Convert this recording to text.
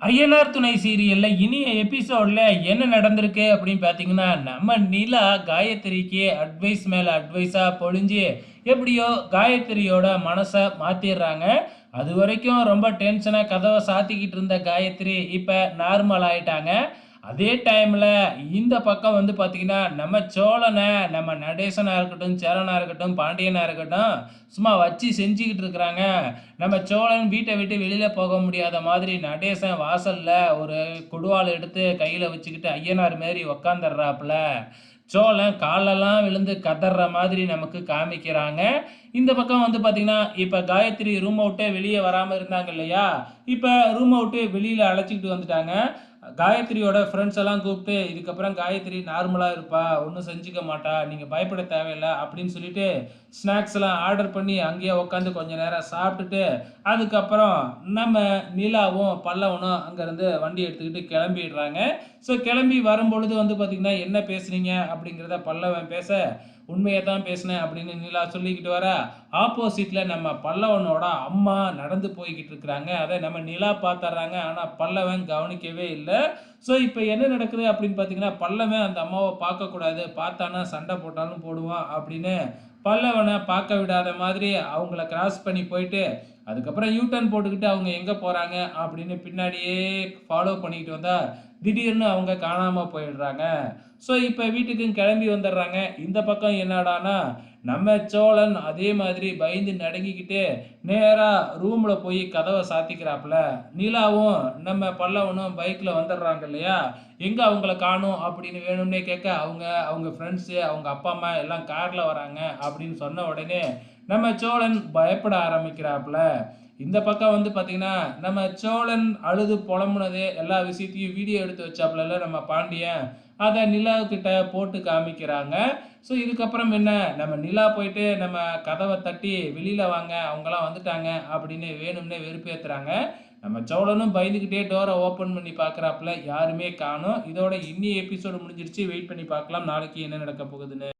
INR துணை சீரியலில் இனிய எபிசோடில் என்ன நடந்திருக்கு அப்படின்னு பார்த்தீங்கன்னா நம்ம நிலா காயத்ரிக்கு அட்வைஸ் மேலே அட்வைஸாக பொழிஞ்சு எப்படியோ காயத்ரியோட மனசை மாற்றிடுறாங்க அது வரைக்கும் ரொம்ப டென்ஷனாக கதவை சாத்திக்கிட்டு இருந்த காயத்ரி இப்போ நார்மல் ஆயிட்டாங்க. அதே டைமில் இந்த பக்கம் வந்து பார்த்திங்கன்னா நம்ம சோழனை நம்ம நடேசனாக இருக்கட்டும் சேரனாக இருக்கட்டும் பாண்டியனாக இருக்கட்டும் சும்மா வச்சு செஞ்சுக்கிட்டு இருக்கிறாங்க. நம்ம சோழன் வீட்டை விட்டு வெளியில் போக முடியாத மாதிரி நடேசன் வாசலில் ஒரு குடுவால் எடுத்து கையில் வச்சுக்கிட்டு ஐயனார் மாரி உக்காந்துடுறாப்புல. சோழன் காலெல்லாம் விழுந்து கதற மாதிரி நமக்கு காமிக்கிறாங்க. இந்த பக்கம் வந்து பார்த்திங்கன்னா இப்போ காயத்ரி ரூம் அவுட்டே வெளியே வராமல் இருந்தாங்க இல்லையா? இப்போ ரூம் அவுட்டு வெளியில் அழைச்சிக்கிட்டு வந்துட்டாங்க. காயத்ரியோட ஃப்ரெண்ட்ஸ் எல்லாம் கூப்பிட்டு இதுக்கப்புறம் காயத்ரி நார்மலாக இருப்பா ஒன்றும் செஞ்சுக்க மாட்டா நீங்கள் பயப்பட தேவையில்லை அப்படின்னு சொல்லிட்டு ஸ்நாக்ஸ் எல்லாம் ஆர்டர் பண்ணி அங்கேயே உட்காந்து கொஞ்சம் நேரம் சாப்பிட்டுட்டு அதுக்கப்புறம் நம்ம நிலாவும் பல்லவனும் அங்கேருந்து வண்டி எடுத்துக்கிட்டு கிளம்பிடுறாங்க. ஸோ கிளம்பி வரும்பொழுது வந்து பார்த்திங்கன்னா என்ன பேசுனீங்க? அப்படிங்கிறத பல்லவன் பேச உண்மையை தான் பேசினேன் அப்படின்னு நிலா சொல்லிக்கிட்டு வர. ஆப்போசிட்டில் நம்ம பல்லவனோட அம்மா நடந்து போய்கிட்டு இருக்கிறாங்க. அதை நம்ம நிலா பார்த்துட்றாங்க ஆனால் பல்லவன் கவனிக்கவே இல்லை. ஸோ இப்போ என்ன நடக்குது அப்படின்னு பார்த்தீங்கன்னா பல்லவன் அந்த அம்மாவை பார்க்கக்கூடாது. பார்த்தானா சண்டை போட்டாலும் போடுவான் அப்படின்னு பல்லவனை பார்க்க விடாத மாதிரி அவங்கள கிராஸ் பண்ணி போயிட்டு அதுக்கப்புறம் யூட்டர்ன் போட்டுக்கிட்டு அவங்க எங்கே போகிறாங்க அப்படின்னு பின்னாடியே ஃபாலோ பண்ணிக்கிட்டு வந்தால் திடீர்னு அவங்க காணாமல் போயிடுறாங்க. ஸோ இப்போ வீட்டுக்கும் கிளம்பி வந்துடுறாங்க. இந்த பக்கம் என்னடானா நம்ம சோழன் அதே மாதிரி பயந்து நடுங்கிக்கிட்டு நேராக ரூமில் போய் கதவை சாத்திக்கிறாப்புல. நிலாவும் நம்ம பல்லவனும் பைக்கில் வந்துடுறாங்க இல்லையா? எங்கே அவங்கள காணும் அப்படின்னு வேணும்னே கேட்க அவங்க அவங்க ஃப்ரெண்ட்ஸு அவங்க அப்பா அம்மா எல்லாம் காரில் வராங்க அப்படின்னு சொன்ன உடனே நம்ம சோழன் பயப்பட ஆரம்பிக்கிறாப்புல. இந்த பக்கம் வந்து பார்த்திங்கன்னா நம்ம சோழன் அழுது புலம்புனது எல்லா விஷயத்தையும் வீடியோ எடுத்து வச்சாப்புல நம்ம பாண்டியன். அதை நிலாவுக்கிட்ட போட்டு காமிக்கிறாங்க. ஸோ இதுக்கப்புறம் என்ன? நம்ம நிலா போயிட்டு நம்ம கதவை தட்டி வெளியில் வாங்க அவங்களாம் வந்துட்டாங்க அப்படின்னு வேணும்னே வெறுப்பேற்றுறாங்க நம்ம சோழனும் பயந்துக்கிட்டே டோரை ஓப்பன் பண்ணி பார்க்குறாப்புல யாருமே காணும். இதோட இன்னி எபிசோடு முடிஞ்சிருச்சு. வெயிட் பண்ணி பார்க்கலாம் நாளைக்கு என்ன நடக்க போகுதுன்னு.